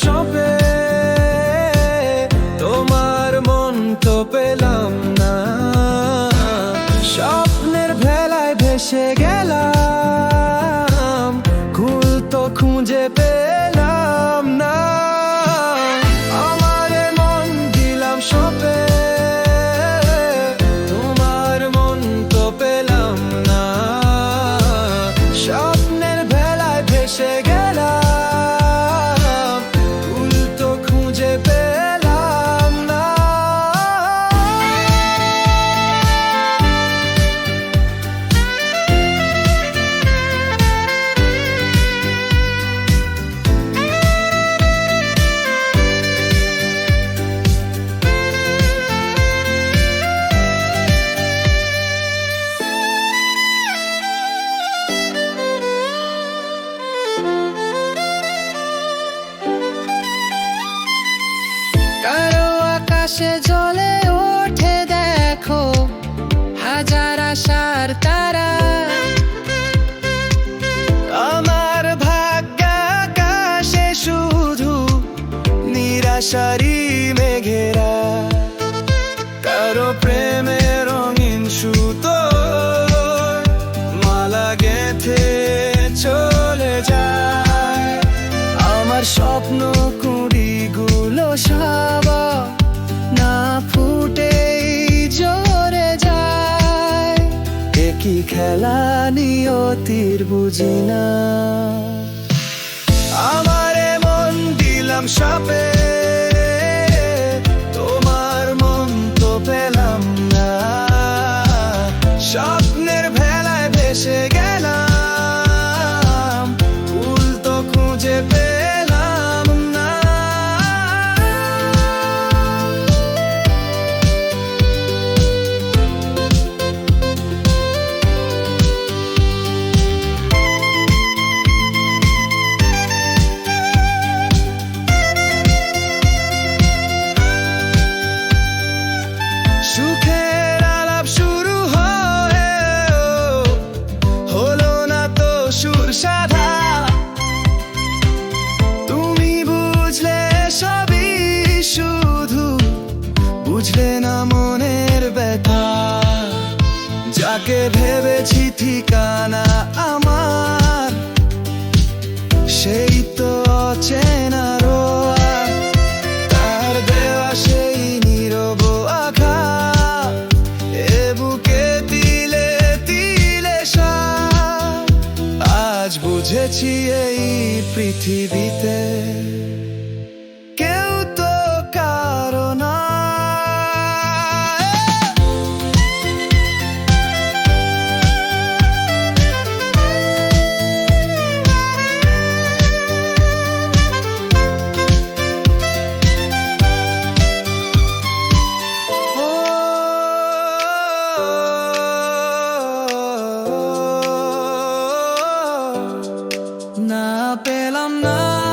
সপে তোমার মন তো পেলাম না। স্বপ্নের ভেলায় ভেসে গেলাম খুল তো খুঁজে পেয়ে আকাশে জলে ওঠে দেখো হাজার আশার তারা। আমার ভাগ্য আকাশে শুধু নিরাশারি মেঘেরা। কারও প্রেমে নিয়তির বুঝি না। আমারে মন দিলাম সাপে, তোমার মন তো পেলাম না। স্বপ্নের ভেলায় ভেসে গেলাম ভেবেছি ঠিকানা আমার। সেই তো অচেনা রোয়া। তার দেওয়া না পেলাম না।